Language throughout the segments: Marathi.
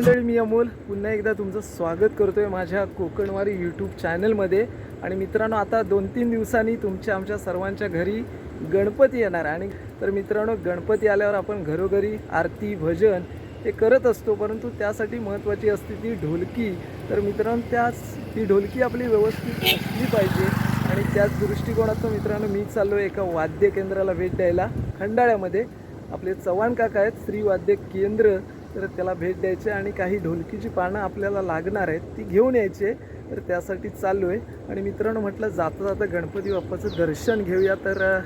मंडळी मी अमोल. पुन्हा एकदा तुमचं स्वागत करतोय माझ्या कोकणवारी यूट्यूब चॅनलमध्ये आणि मित्रांनो आता दोन तीन दिवसांनी तुमच्या आमच्या सर्वांच्या घरी गणपती येणार आहे. आणि तर मित्रांनो गणपती आल्यावर आपण घरोघरी आरती भजन हे करत असतो. परंतु त्यासाठी महत्त्वाची असते ती ढोलकी. तर मित्रांनो त्याच ती ढोलकी आपली व्यवस्थित असली पाहिजे. आणि त्याच दृष्टिकोनातून मित्रांनो मी चाललो आहे एका वाद्य केंद्राला भेट द्यायला. खंडाळ्यामध्ये आपले चव्हाण काका आहेत श्री वाद्य केंद्र. तर त्याला भेट द्यायची आहे आणि काही ढोलकीची पानं आपल्याला लागणार आहेत ती घेऊन यायची आहे. तर त्यासाठी चाललो आहे. आणि मित्रांनो म्हटलं जाता जाता गणपती बाप्पाचं दर्शन घेऊया. तर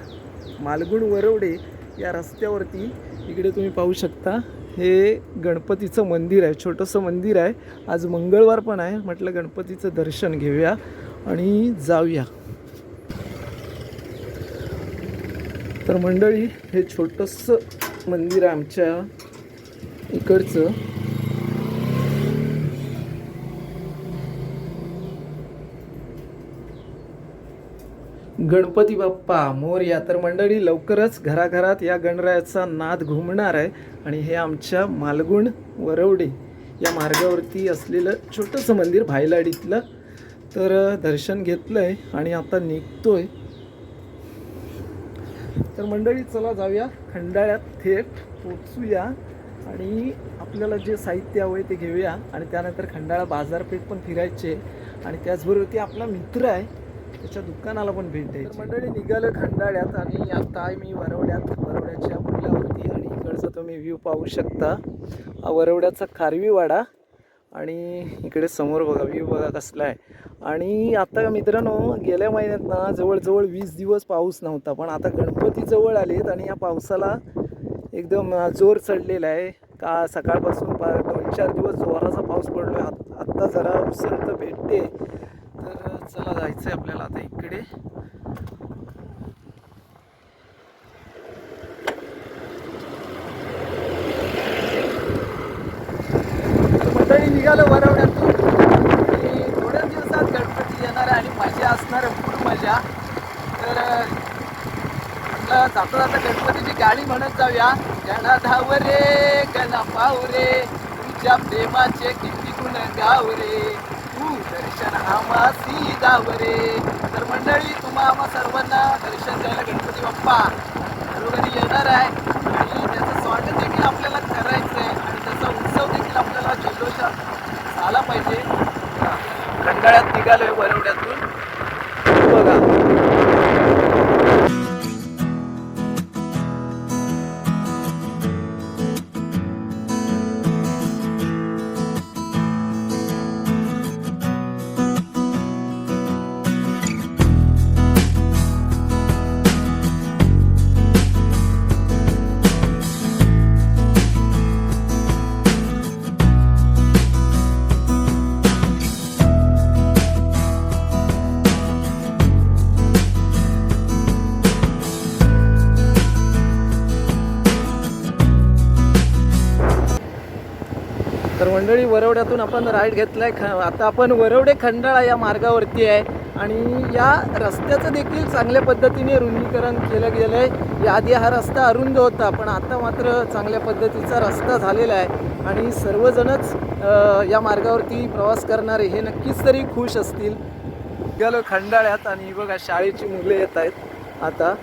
मालगुण वरवडे या रस्त्यावरती इकडे तुम्ही पाहू शकता. हे गणपतीचं मंदिर आहे. छोटंसं मंदिर आहे. आज मंगळवार पण आहे. म्हटलं गणपतीचं दर्शन घेऊया आणि जाऊया. तर मंडळी हे छोटंसं मंदिर आहे आमच्या. इकडचं. गणपती बाप्पा मोरया तर मंडळी लवकरच घराघरात या गणरायाचा नाद घुमणार आहे. आणि हे आमच्या मालगुण वरवडे या मार्गावरती असलेलं छोटंसं मंदिर भायलाडीतलं तर दर्शन घेतलं आहे आणि आता निघतोय. तर मंडळी चला जाऊया खंडाळ्यात थेट पोचूया. आणि आपल्याला जे साहित्य हवं आहे ते घेऊया. आणि त्यानंतर खंडाळा बाजारपेठ पण फिरायचे. आणि त्याचबरोबर ते आपला मित्र आहे. त्याच्या दुकानाला पण भेट द्यायची. मंडळी निघालं खंडाळ्यात आणि आता आहे मी वरवड्यात वरवड्याच्या पुलावरती आणि इकडचा तुम्ही व्ह्यू पाहू शकता. हा वरवड्याचा खारवीवाडा आणि इकडे समोर बघा व्ह्यू बघा कसला आहे. आणि आता मित्रांनो गेल्या महिन्यात ना जवळजवळ वीस दिवस पाऊस नव्हता पण आता गणपती जवळ आलेत आणि या पावसाला एकदम जोर चढलेला आहे. का सकाळपासून पा दोन चार दिवस जोराचा पाऊस पडलो आहे आत्ता जरा उसंत भेटते. तर चला जायचं आहे आपल्याला आता इकडे. मंडळी निघालं वरवण्यातून आणि थोड्याच दिवसात गणपती येणार आहे आणि मजा असणार आहे. खूप मजा. तर म्हटलं जाता जाता गाडी म्हणत जाऊया. गणा धाव रे गणा पाव रे. तुझ्या प्रेमाचे किती गुण गाव रे. तू दर्शन आमासी गाव रे. तर मंडळी तुम्हा आम्हा सर्वांना दर्शन द्यायला गणपती बाप्पा घरोघरी येणार आहे. आणि त्याचं स्वागत देखील आपल्याला करायचं आहे. आणि त्याचा उत्सव देखील आपल्याला जल्लोषात झाला पाहिजे. रंगाळ्यात निघालोय वरवड्यातून. तर मंडळी वरवड्यातून आपण राईड घेतलाय. ख आता आपण वरवडे खंडाळा या मार्गावरती आहे. आणि या रस्त्याचं देखील चांगल्या पद्धतीने रुंदीकरण केलं गेलं आहे आधी हा रस्ता अरुंद होता पण आता मात्र चांगल्या पद्धतीचा रस्ता झालेला आहे. आणि सर्वजणच या मार्गावरती प्रवास करणारे हे नक्कीच तरी खुश असतील. गेलो खंडाळ्यात आणि बघा शाळेची मुले येत आहेत. आता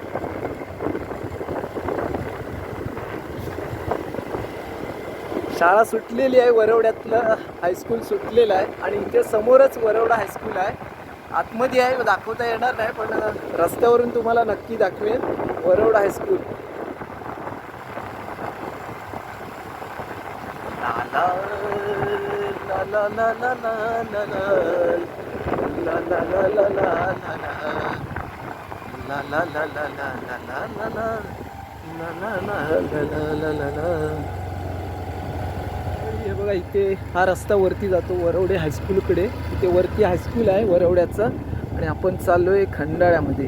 शाळा सुटलेली आहे वरवड्यातलं हायस्कूल सुटलेलं आहे आणि इथे समोरच वरवडा हायस्कूल आहे आतमध्ये आहे दाखवता येणार नाही पण रस्त्यावरून तुम्हाला नक्की दाखवेन वरवडा हायस्कूल ला बघा इथे हा रस्ता वरती जातो वरवडे हायस्कूलकडे इथे वरती हायस्कूल आहे वरवड्याचं. आणि आपण चाललो आहे खंडाळ्यामध्ये.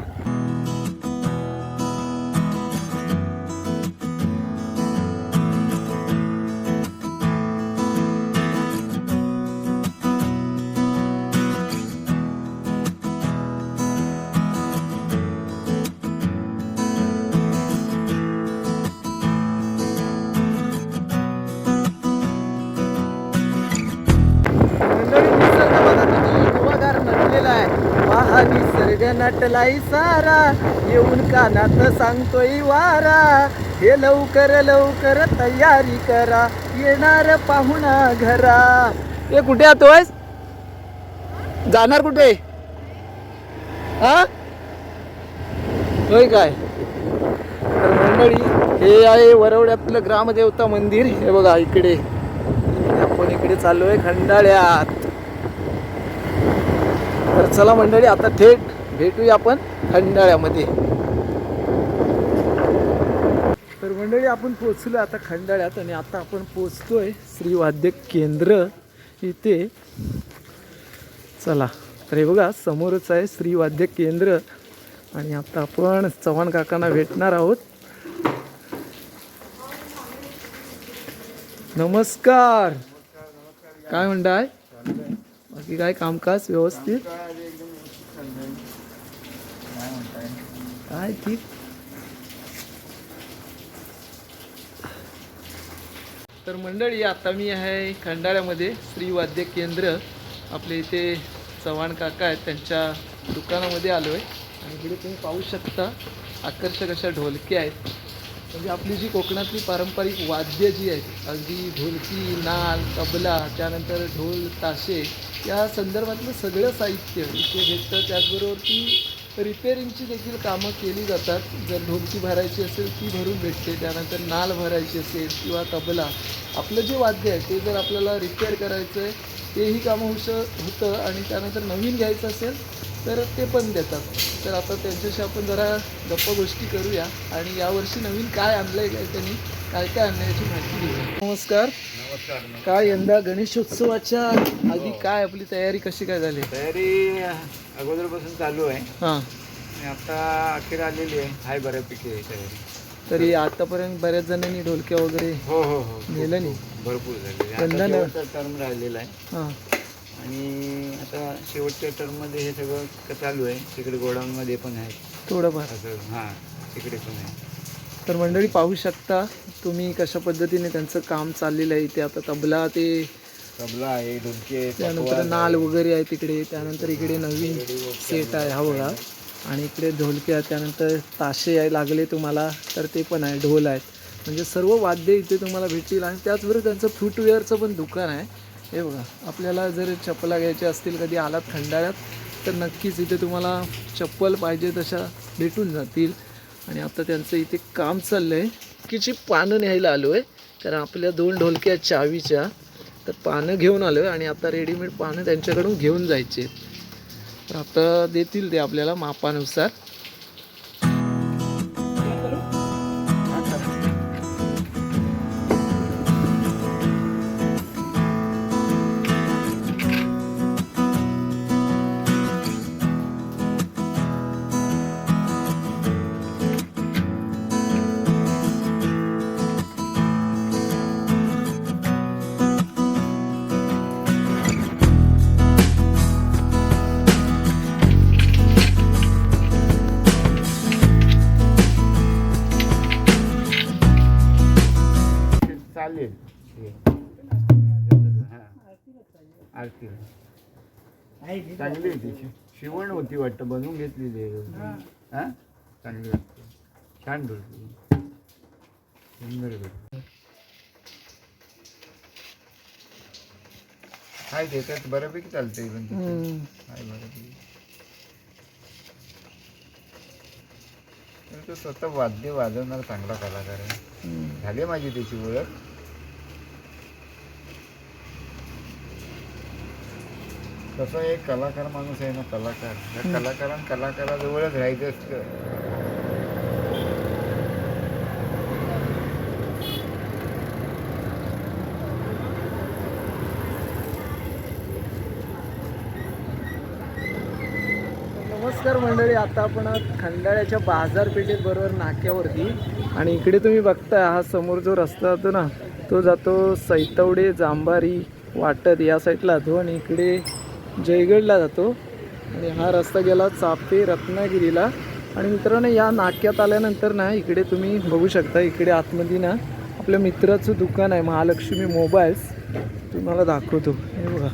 नटलाई सारा येऊन कानात सांगतोय वारा. हे लवकर लवकर तयारी करा येणार पाहुणा घरा. हे कुठे आतोय जाणार कुठे? हा होय काय? तर मंडळी हे आहे वरवड्यातलं ग्रामदेवता मंदिर. हे बघा इकडे. आपण इकडे चाललोय खंडाळ्यात. तर चला मंडळी आता थेट भेटूया आपण खंडाळ्यामध्ये. तर मंडळी आपण पोचलो आता खंडाळ्यात आणि आता आपण पोचतोय श्रीवाद्य केंद्र इथे. चला तर हे बघा समोरच आहे श्रीवाद्य केंद्र. आणि आता आपण चव्हाण काकांना भेटणार आहोत. नमस्कार. काय म्हणताय? बाकी काय कामकाज व्यवस्थित? काय ठीक तर मंडळी आता मी आहे खंडाळ्यामध्ये श्री वाद्य केंद्र. आपले इथे चव्हाण काका आहेत त्यांच्या दुकानामध्ये आलो आहे आणि इकडे तुम्ही पाहू शकता आकर्षक अशा ढोलके आहेत. म्हणजे आपली जी कोकणातली पारंपरिक वाद्य जी आहेत अगदी ढोलकी नाल तबला त्यानंतर ढोल ताशे या संदर्भातलं सगळं साहित्य इथे भेटतं. त्याचबरोबर ती रिपेअरिंगची देखील कामं केली जातात. जर ढोलकी भरायची असेल ती भरून भेटते. त्यानंतर नाल भरायची असेल किंवा तबला. आपलं जे वाद्य आहे ते जर आपल्याला रिपेअर करायचं आहे तेही कामं होऊ श होतं आणि त्यानंतर नवीन घ्यायचं असेल तर ते पण देतात. तर आता त्यांच्याशी आपण जरा गप्पा गोष्टी करूया आणि यावर्षी नवीन काय आणलंय काय त्यांनी काय काय आणलंय याची माहिती घेऊया. नमस्कार नमस्कार. काय यंदा गणेशोत्सवाच्या आधी काय आपली तयारी कशी काय झाली? तयारी अगोदरपासून चालू आहे. हां. आणि आता अखेर आलेली आहे. हाय बऱ्यापैकी आहे तयारी तरी आतापर्यंत बऱ्याच जणांनी ढोलक्या वगैरे हो हो हो. नेलं नाही. भरपूर झालेली आहे. शेवटचा टर्म राहिलेला आहे. हां. आणि आता शेवटच्या टर्ममध्ये हे सगळं क- चालू आहे. तिकडे गोडाऊनमध्ये पण आहे. थोडंफार. असं हां तिकडे पण आहे. तर मंडळी पाहू शकता तुम्ही कशा पद्धतीने त्यांचं काम चाललेलं आहे. इथे आता तबला ते तबला आहे ढोलकी आहे त्यानंतर नाल वगैरे आहे तिकडे त्यानंतर इकडे नवीन सेट आहे हा बघा. आणि इकडे ढोलके आहेत त्यानंतर ताशे आहे लागले तुम्हाला तर ते पण आहे ढोल आहेत. म्हणजे सर्व वाद्य इथे तुम्हाला भेटतील आणि त्याचबरोबर त्यांचं फुटवेअरचं पण दुकान आहे. हे बघा आपल्याला जर चप्पला घ्यायच्या असतील कधी आलात खंडाळ्यात तर नक्कीच इथे तुम्हाला चप्पल पाहिजे तशा भेटून जातील. आणि आता त्यांचं इथे काम चाललं आहे कीची पानं न्यायला आलो आहे कारण आपल्या दोन ढोलक्या चावीच्या. तर पानं घेऊन आलो आहे आणि आता रेडीमेड पानं त्यांच्याकडून घेऊन जायचे. तर आता देतील ते आपल्याला मापानुसार. चांगली होती. शिवण होती वाटतं बनवून घेतलेली आहे. हां. चांगली वाटते. छान ढोलकी सुंदर काय देतात बऱ्यापैकी चालते पण. काय बऱ्यापैकी. तो स्वतः वाद्य वाजवणारा चांगला कलाकार आहे. झाली माझी त्याची ओळख. तसा एक कलाकार माणूस आहे ना कलाकार. त्या कलाकारां कलाकाराजवळच राहायचं असतं. नमस्कार मंडळी आता आपण खंडाळ्याच्या बाजारपेठेत बरोबर नाक्यावरती. आणि इकडे तुम्ही बघताय हा समोर जो रस्ता जातो ना तो जातो सैतवडे जांबारी वाटत या साईडला जातो. आणि इकडे जयगडला जातो. आणि हा रस्ता गेला चापे रत्नागिरीला. आणि मित्रांनो या नाक्यात आल्यानंतर ना इकडे तुम्ही बघू शकता इकडे आतमध्ये ना आपल्या मित्राचं दुकान आहे महालक्ष्मी मोबाईल्स. तुम्हाला दाखवतो. हे बघा.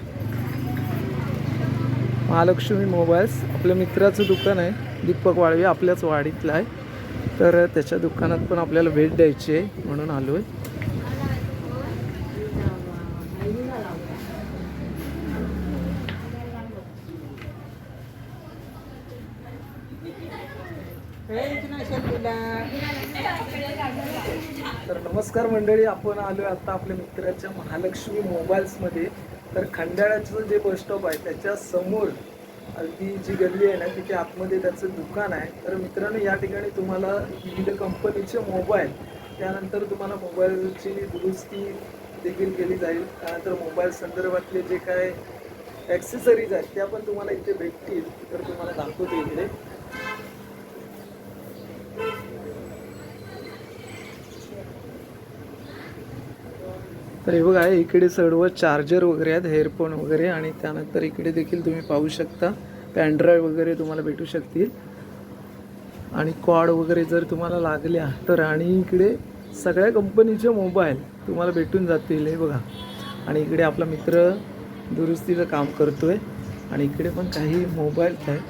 महालक्ष्मी मोबाईल्स आपल्या मित्राचं दुकान आहे. दीपक वाळवी आपल्याच वाडीतलं आहे. तर त्याच्या दुकानात पण आपल्याला भेट द्यायची आहे म्हणून आलो आहे तर नमस्कार मंडळी आपण आलो आहे आता आपल्या मित्राच्या महालक्ष्मी मोबाईल्समध्ये तर खंडाळ्याचं जे बस स्टॉप आहे त्याच्यासमोर अगदी जी गल्ली आहे ना तिथे आतमध्ये त्याचं दुकान आहे. तर मित्रांनो या ठिकाणी तुम्हाला विविध कंपनीचे मोबाईल त्यानंतर तुम्हाला मोबाईलची दुरुस्ती देखील केली जाईल. त्यानंतर मोबाईल संदर्भातले जे काय ॲक्सेसरीज आहेत त्या पण तुम्हाला इथे भेटतील. तर तुम्हाला दाखवते इकडे. तर हे बघा इकडे सर्व चार्जर वगैरे आहेत हेअरफोन वगैरे आणि त्यानंतर इकडे देखील तुम्ही पाहू शकता पॅनड्राईव्ह वगैरे तुम्हाला भेटू शकतील. आणि कॉड वगैरे जर तुम्हाला लागल्या तर आणि इकडे सगळ्या कंपनीचे मोबाईल तुम्हाला भेटून जातील हे बघा. आणि इकडे आपला मित्र दुरुस्तीचं काम करतो आहे आणि इकडे पण काही मोबाईल आहेत.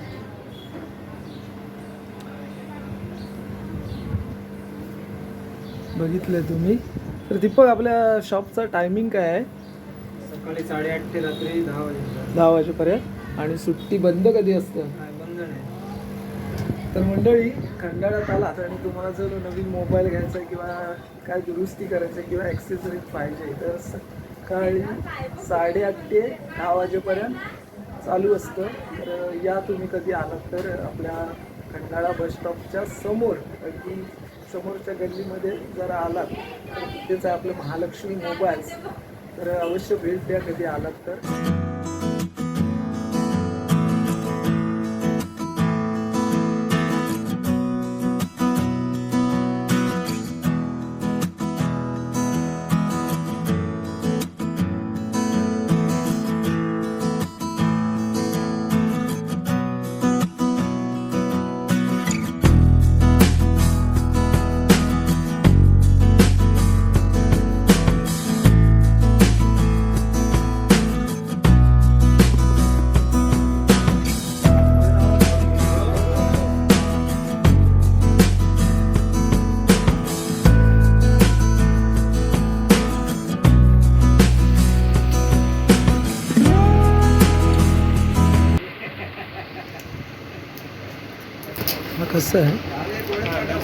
बघितलं तुम्ही? तर दीपक आपल्या शॉपचा टायमिंग काय आहे? सकाळी साडेआठ ते रात्री दहा वाजेपर्यंत. दहा वाजेपर्यंत. आणि सुट्टी बंद कधी असतं? काय बंद नाही. तर मंडळी खंडाळ्यात आलात आणि तुम्हाला जर नवीन मोबाईल घ्यायचा आहे किंवा काय दुरुस्ती करायचं आहे किंवा ॲक्सेसरीज पाहिजे तर सकाळी साडेआठ ते दहा वाजेपर्यंत चालू असतं. तर या तुम्ही कधी आलात तर आपल्या खंडाळा बस स्टॉपच्या समोर अगदी समोरच्या गल्लीमध्ये जर आलात तर तिथेच आपलं महालक्ष्मी मोबाईल्स तर अवश्य भेट द्या कधी आलात तर. हा कसं आहे?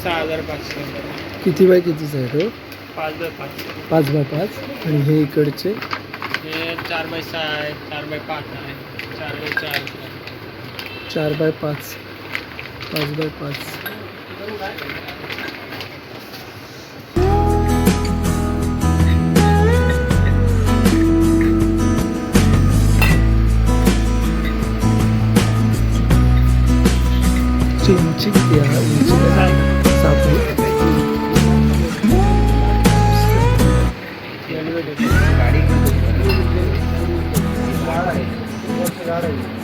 सहा हजार पाचशे. किती बाय कितीचा आहे तो? पाच बाय पाचशे पाच बाय पाच. आणि हे इकडचे? हे चार बाय सहा आहे चार बाय पाच आहे चार बाय चार. चार बाय पाच. पाच बाय पाच. chương trình thì mình sẽ lại sao phút Thank you.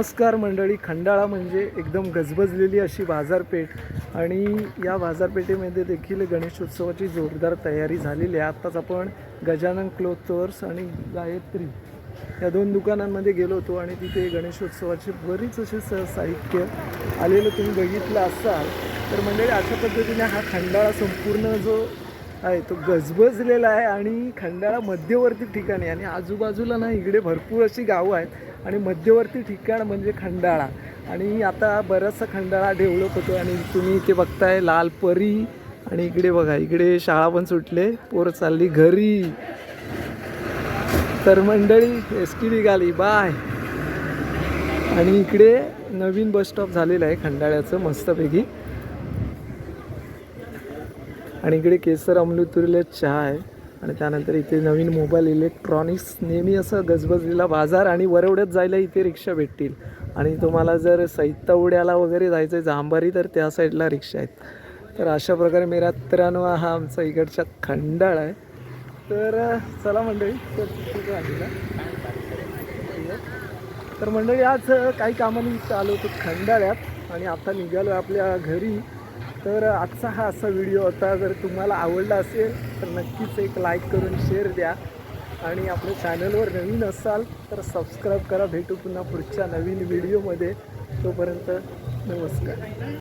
नमस्कार मंडळी. खंडाळा म्हणजे एकदम गजबजलेली अशी बाजारपेठ आणि या बाजारपेठेमध्ये देखील गणेशोत्सवाची जोरदार तयारी झालेली आहे. आत्ताच आपण गजानन क्लोथर्स आणि गायत्री या दोन दुकानांमध्ये गेलो होतो आणि तिथे गणेशोत्सवाचे बरीच असे स साहित्य आलेलं तुम्ही बघितलं असाल. तर मंडळी अशा पद्धतीने हा खंडाळा संपूर्ण जो आहे तो गजबजलेला आहे आणि खंडाळा मध्यवर्ती ठिकाणी आणि आजूबाजूला ना इकडे भरपूर अशी गावं आहेत. आणि मध्यवर्ती ठिकाण म्हणजे खंडाळा. आणि आता बराचसा खंडाळा डेव्हलप होतो आणि तुम्ही इथे बघताय लाल परी आणि इकडे बघा इकडे शाळा पण सुटले पोर चालली घरी. तर मंडळी एस टी निघाली बाय. आणि इकडे नवीन बस स्टॉप झालेलं आहे खंडाळ्याचं मस्तपैकी. आणि इकडे केसर अमलुतुरीला चहा आहे. आणि त्यानंतर इथे नवीन मोबाईल इलेक्ट्रॉनिक्स नेहमी असं गजबजलेला बाजार आणि वरवड्यात जायला इथे रिक्षा भेटतील. आणि तुम्हाला जर सैतावड्याला वगैरे जायचं आहे जांभारी तर त्या साईडला रिक्षा आहेत. तर अशा प्रकारे मित्रांनो हा आमचा इकडचा खंडाळ आहे. तर चला मंडळी तर मंडळी आज काही कामानिमित्त आलो होतो खंडाळ्यात. आणि आता निघालो आपल्या घरी. तर आजचा हा असा व्हिडिओ होता. जर तुम्हाला आवडला असेल तर नक्कीच एक लाईक करून शेअर द्या. आणि आपल्या चॅनलवर नवीन असाल तर सबस्क्राईब करा. भेटू पुन्हा पुढच्या नवीन व्हिडिओमध्ये तोपर्यंत नमस्कार.